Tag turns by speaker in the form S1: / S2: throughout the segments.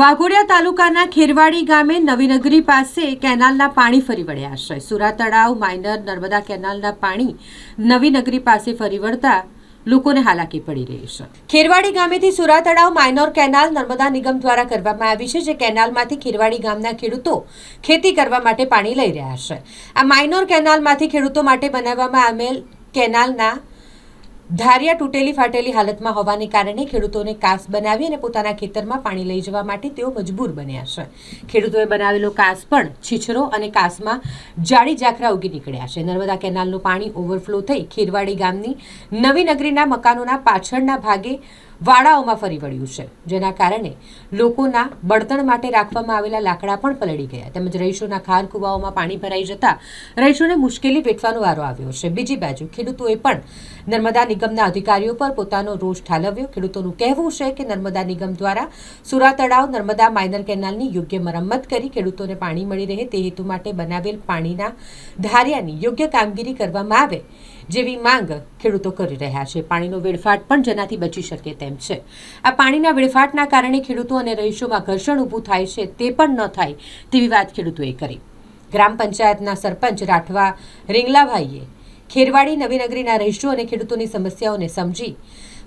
S1: વાઘોડિયા તાલુકાના ખેરવાડી ગામે નવીનગરી પાસે કેનાલના પાણી ફરી વળ્યા છે સુરા તળાવ, માઇનર, નર્મદા કેનાલના પાણી નવીનગરી પાસે ફરી વળતા લોકોને હાલાકી પડી રહી છે. ખેરવાડી ગામેથી સુરા તળાવ, માઇનોર કેનાલ, નર્મદા નિગમ દ્વારા કરવામાં આવી છે, જે કેનાલમાંથી ખેરવાડી ગામના ખેડૂતો ખેતી કરવા માટે પાણી લઈ રહ્યા છે. આ માઇનોર કેનાલમાંથી ખેડૂતો માટે બનાવવામાં આવેલ કેનાલના ધારિયા તૂટેલી ફાટેલી હાલતમાં હોવાને કારણે ખેડૂતોને કાસ બનાવી અને પોતાના ખેતરમાં પાણી લઈ જવા માટે તેઓ મજબૂર બન્યા છે. ખેડૂતોએ બનાવેલો કાસ પણ છીછરો અને કાસમાં જાડી જાખરા ઉગી નીકળ્યા છે. નર્મદા કેનાલનું પાણી ઓવરફ્લો થઈ ખેરવાડી ગામની નવી નગરીના મકાનોના પાછળના ભાગે વાડાઓમાં ફરી વળ્યું છે. જેના કારણે લોકોના બળતણ માટે રાખવામાં આવેલા લાકડા પણ પલળી ગયા. તેમજ રહીશોના ખાર કુવાઓમાં પાણી ભરાઈ જતા રહીશોને મુશ્કેલી વેઠવાનો વારો આવ્યો છે. બીજી બાજુ ખેડૂતોએ પણ નર્મદા નિગમના અધિકારીઓ પર પોતાનો રોષ ઠાલવ્યો. ખેડૂતોનું કહેવું છે કે નર્મદા નિગમ દ્વારા સુરા તળાવ નર્મદા માઇનર કેનાલની યોગ્ય મરમ્મત કરી ખેડૂતોને પાણી મળી રહે તે હેતુ માટે બનાવેલ પાણીના ધાર્યાની યોગ્ય કામગીરી કરવામાં આવે જેવી માંગ ખેડૂતો કરી રહ્યા છે. પાણીનો વેડફાટ પણ જેનાથી બચી શકે તેમ છે. આ પાણીના વેડફાટના કારણે ખેડૂતો અને રહીશોમાં ઘર્ષણ ઊભું થાય છે તે પણ ન થાય તેવી વાત ખેડૂતોએ કરી. ગ્રામ પંચાયતના સરપંચ રાઠવા રીંગલાભાઈએ ખેરવાડી નવીનગરીના રહીશો અને ખેડૂતોની સમસ્યાઓને સમજી.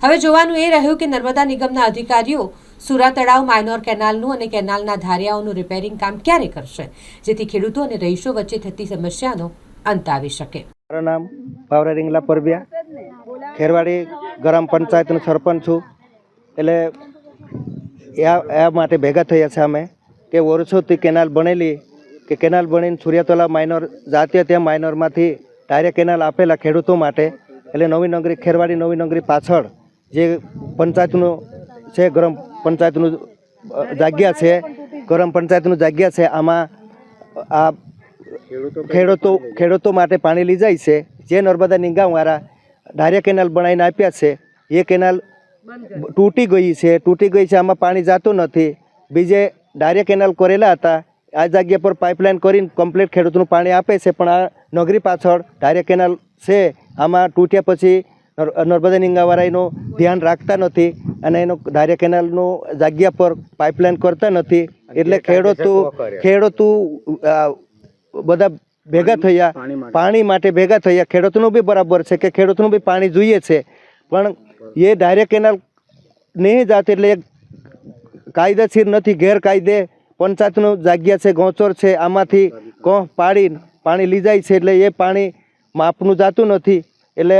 S1: હવે જોવાનું એ રહ્યું કે નર્મદા નિગમના અધિકારીઓ સુરા તળાવ માઇનોર કેનાલનું અને કેનાલના ધારિયાઓનું રિપેરિંગ કામ ક્યારે કરશે, જેથી ખેડૂતો અને રહીશો વચ્ચે થતી સમસ્યાનો અંત આવી શકે.
S2: મારું નામ પાવરા રીંગલા પરબિયા. ખેરવાડી ગ્રામ પંચાયતનો સરપંચ છું. એટલે એ માટે ભેગા થયા છે અમે કે વર્ષોથી કેનાલ બનેલી, કે કેનાલ બનીને સૂર્યતલા માઇનોર જાતીય ત્યાં માઇનોરમાંથી ડાયરેક્ટ કેનાલ આપેલા ખેડૂતો માટે. એટલે નવી નગરી ખેરવાડી, નવી નગરી પાછળ જે પંચાયતનું છે, ગ્રામ પંચાયતનું જગ્યા છે, ગ્રામ પંચાયતનું જગ્યા છે, આમાં આ ખેડૂતો ખેડૂતો માટે પાણી લઈ જાય છે. જે નર્મદા નિંગાવાળા ડાયરેક્ટ કેનાલ બનાવીને આપ્યા છે એ કેનાલ તૂટી ગઈ છે તૂટી ગઈ છે આમાં પાણી જતું નથી. બીજે ડાયરેક્ટ કેનાલ કરેલા હતા આ જગ્યા પર પાઇપલાઇન કરીને કમ્પ્લીટ ખેડૂતનું પાણી આપે છે પણ આ નગરી પાછળ ડાયરેક્ટ કેનાલ છે આમાં તૂટ્યા પછી નર્મદા નિંગાવાળા એનું ધ્યાન રાખતા નથી અને એનો ડાયરેક્ટ કેનાલનું જગ્યા પર પાઇપલાઇન કરતા નથી. એટલે ખેડૂતો ખેડૂતો બધા ભેગા થયા પાણી માટે. ભેગા થયા. ખેડૂતનું બી બરાબર છે કે ખેડૂતનું બી પાણી જોઈએ છે. પણ એ ડાયરેક્ટ કેનાલ નહીં જાત એટલે એક કાયદેશીર નથી ગેરકાયદે પંચાયતનું જાગ્યા છે ગોચર છે આમાંથી કોહ પાડી પાણી લઈ જાય છે એટલે એ પાણી માપનું જાતું નથી. એટલે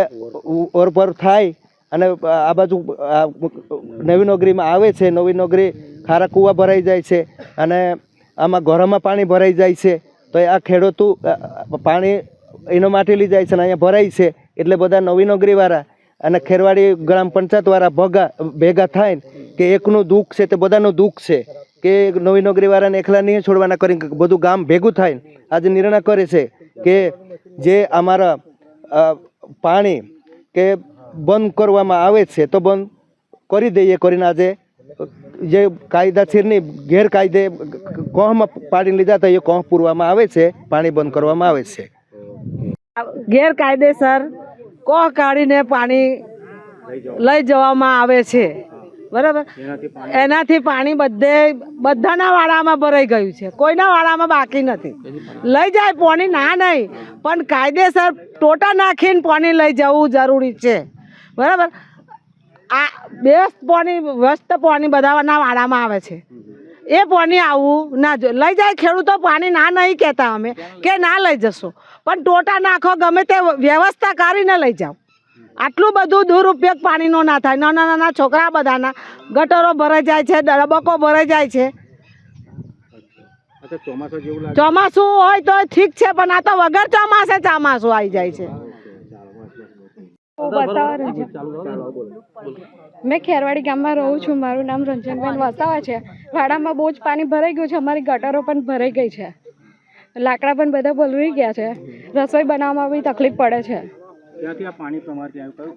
S2: ઓરપર થાય અને આ બાજુ નવી નોગરીમાં આવે છે નવી નગરી ખારા કૂવા ભરાઈ જાય છે અને આમાં ઘરોમાં પાણી ભરાઈ જાય છે તો આ ખેડૂતો પાણી એના માટે લઈ જાય છે અને અહીંયા ભરાય છે. એટલે બધા નવી નોકરીવાળા અને ખેરવાડી ગ્રામ પંચાયતવાળા ભગા, ભેગા થાય કે એકનું દુઃખ છે તે બધાનું દુઃખ છે. કે નવી નગરીવાળાને એકલા નહીં છોડવાના કરીને બધું ગામ ભેગું થાય આજે નિર્ણય કરે છે કે જે અમારા પાણી કે બંધ કરવામાં આવે છે તો બંધ કરી દઈએ કરીને આજે જે કાયદાસરની ગેરકાયદે કોહમાં પાડી લીધા હતા એ કોહ પૂરવામાં આવે છે પાણી બંધ કરવામાં આવે છે.
S3: ગેરકાયદેસર કોહ કાઢીને પાણી લઈ જવામાં આવે છે. બરાબર? એનાથી પાણી બધે બધાના વાડામાં ભરાઈ ગયું છે. કોઈના વાડામાં બાકી નથી. લઈ જાય પાણી ના નહીં. પણ કાયદેસર ટોટા નાખીને પાણી લઈ જવું જરૂરી છે. બરાબર? આ બેસ્ટ પોની વ્યસ્ત પોની બધાના વાડામાં આવે છે. એ પાણી આવવું ના જો લઈ જાય ખેડૂતો પાણી ના નહીં કહેતા અમે કે ના લઈ જશો. પણ ટોટા નાખો ગમે તે વ્યવસ્થા કરીને લઈ જાઓ. આટલું બધું દુરુપયોગ પાણીનો ના થાય. નાના નાના છોકરા બધાના ગટરો ભરાઈ જાય છે ડબકો ભરાઈ જાય છે. ચોમાસું હોય તો ઠીક છે પણ આ તો વગર ચોમાસે ચોમાસું આવી જાય છે.
S4: મેં ખેરવાડી ગામમાં રહું છું મારું નામ રંજનબેન વસાવા છે. વાડામાં બહુ જ પાણી ભરાઈ ગયું છે અમારી ગટરો પણ ભરાઈ ગઈ છે. લાકડા પણ બધા પલળી ગયા છે. રસોઈ બનાવવામાં બી તકલીફ પડે છે.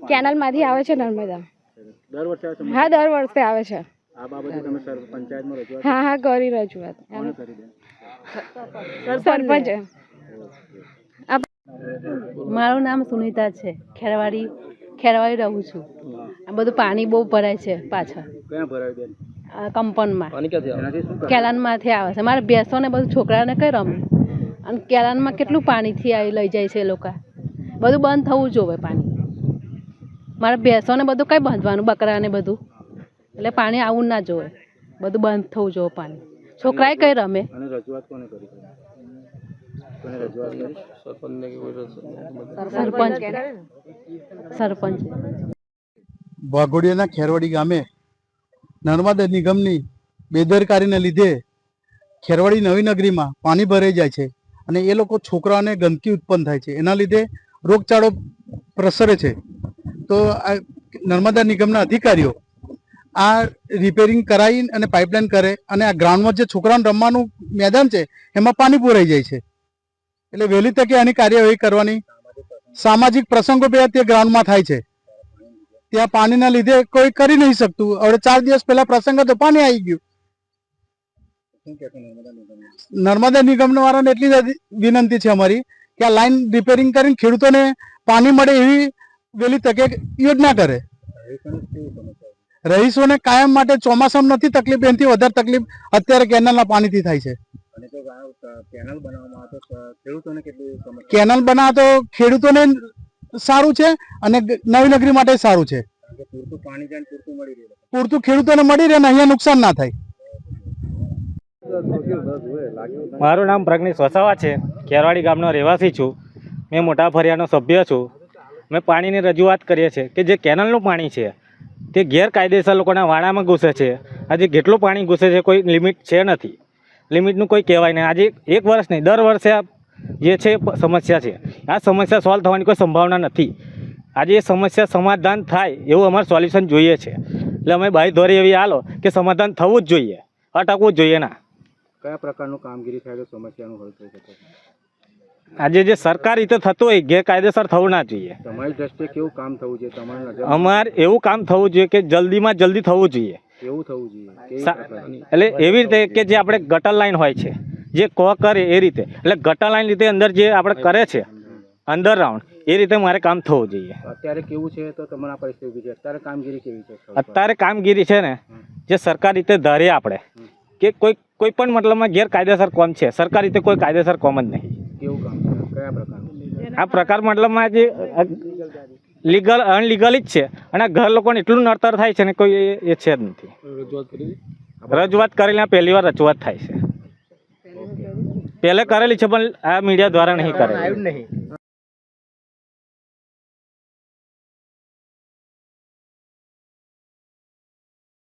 S4: કેનાલમાંથી આવે છે નર્મદા.
S5: દર વર્ષે આવે છે?
S4: હા દર વર્ષે આવે છે.
S5: આ બાબતે તમે સર પંચાયતમાં રજૂઆત
S4: હા હા કરી રજૂઆત. સરપંચ.
S6: મારું નામ સુનિતા છે. ખેરવાડી ખેરવાડી રહું છું. આ બધું પાણી બહુ ભરાય છે પાછળ.
S5: ક્યાં ભરાયું બેન?
S6: કંપનમાં. કેલાનમાંથી આવે છે. મારે ભેંસોને બધું છોકરાને કઈ રમે. અને કેલાનમાં કેટલું પાણીથી આવી લઈ જાય છે એ લોકો. બધું બંધ થવું જોવે પાણી. મારે ભેંસોને બધું કઈ બાંધવાનું બકરાને બધું. એટલે પાણી આવું ના જોવે. બધું બંધ થવું જોવે પાણી. છોકરાએ કઈ રમે.
S5: રજૂઆત કોને કરી?
S6: સરપંચ. સરપંચ.
S7: વાઘોડિયાના ખેરવાડી ગામે નર્મદા નિગમની બેદરકારીને લીધે ખેરવાડી નવી નગરીમાં પાણી ભરાઈ જાય છે અને એ લોકો છોકરાઓને ગંદકી ઉત્પન્ન થાય છે. એના લીધે રોગચાળો પ્રસરે છે. તો આ નર્મદા નિગમના અધિકારીઓ આ રિપેરિંગ કરાવી અને પાઇપલાઇન કરે અને આ ગ્રાઉન્ડમાં જે છોકરાઓને રમવાનું મેદાન છે એમાં પાણી પુરાઈ જાય છે. એટલે વહેલી તકે આની કાર્યવાહી કરવાની. સામાજિક પ્રસંગો બે તે ગ્રાઉન્ડમાં થાય છે. ત્યાં પાણીના લીધે કોઈ કરી નહીં શકતું. હવે ચાર દિવસ પહેલા પ્રસંગ હતો, પાણી આવી ગયું. નર્મદા નિગમ વાળાને એટલી જ વિનંતી છે અમારી કે આ લાઈન રિપેરિંગ કરીને ખેડૂતોને પાણી મળે એવી વહેલી તકે યોજના કરે. રહીશોને કાયમ માટે ચોમાસામાં નથી તકલીફ, એનાથી વધારે તકલીફ અત્યારે કેનાલના પાણીથી થાય છે.
S5: કેનાલ બનાવવામાં તો ખેડૂતોને કેટલી
S7: તો ખેડૂતોને સારું છે અને નવી નગરી માટે સારું છે.
S5: પૂરતું પાણી જાય પૂરતું મળી રહે.
S7: પૂરતું ખેડૂતોને મળી રહે ને અહીંયા નુકસાન ના થાય.
S8: મારું નામ પ્રજ્ઞેશ વસાવા છે. કેરવાડી ગામનો રહેવાસી છું. મેં મોટા ફરિયાનો સભ્ય છું. મેં પાણીની રજૂઆત કરીએ છીએ કે જે કેનલનું પાણી છે તે ગેરકાયદેસર લોકોના વાણામાં ઘૂસે છે. આજે કેટલું પાણી ઘૂસે છે કોઈ લિમિટ છે નથી. લિમિટનું કોઈ કહેવાય નહીં. આજે એક વર્ષ નહીં દર વર્ષે આ જે છે સમસ્યા છે. આ સમસ્યા સોલ્વ થવાની કોઈ સંભાવના નથી. આજે એ સમસ્યા સમાધાન થાય એવું અમારે સોલ્યુશન જોઈએ છે. એટલે અમે બાઈ ધોરી એવી આલો કે સમાધાન થવું જ જોઈએ. અટકવું જ જોઈએ ના.
S5: કયા પ્રકારનું કામગીરી થાય તો સમસ્યાનું હલ થઈ શકે?
S8: આજે જે સરકાર રીતે થતું હોય ગેરકાયદેસર થવું ના જોઈએ.
S5: તમારી દ્રષ્ટિએ કેવું કામ થવું જોઈએ? તમારી
S8: અમારે એવું કામ થવું જોઈએ કે જલ્દીમાં જલ્દી થવું જોઈએ.
S5: થવું જોઈએ?
S8: એટલે એવી રીતે કે જે આપણે ગટર લાઈન હોય છે જે કો કરે એ રીતે. એટલે ગટર લાઈન રીતે અંદર જે આપણે કરે છે અંદર રાઉન્ડ એ રીતે મારે કામ થવું જોઈએ.
S5: અત્યારે કેવું છે તો તમારા પરિસ્થિતિ ઊભી છે? અત્યારે કામગીરી કેવી છે?
S8: અત્યારે કામગીરી છે ને જે સરકાર રીતે ધારીએ આપણે કે કોઈ કોઈ પણ મતલબમાં ગેરકાયદેસર કોમ છે સરકાર રીતે કોઈ કાયદેસર કોમ જ નહીં.
S5: કેવું કામ છે? કયા પ્રકાર
S8: આ પ્રકાર મતલબમાં જે લીગલ અનલીગલ જ છે. અને ઘર લોકોને એટલું નડતર થાય છે ને કોઈ એ- છે જ નથી. રજૂઆત કરેલી આ પહેલી વાર રજૂઆત થાય છે. પહેલે કરેલી છે પણ આ મીડિયા દ્વારા નહીં કરેલી.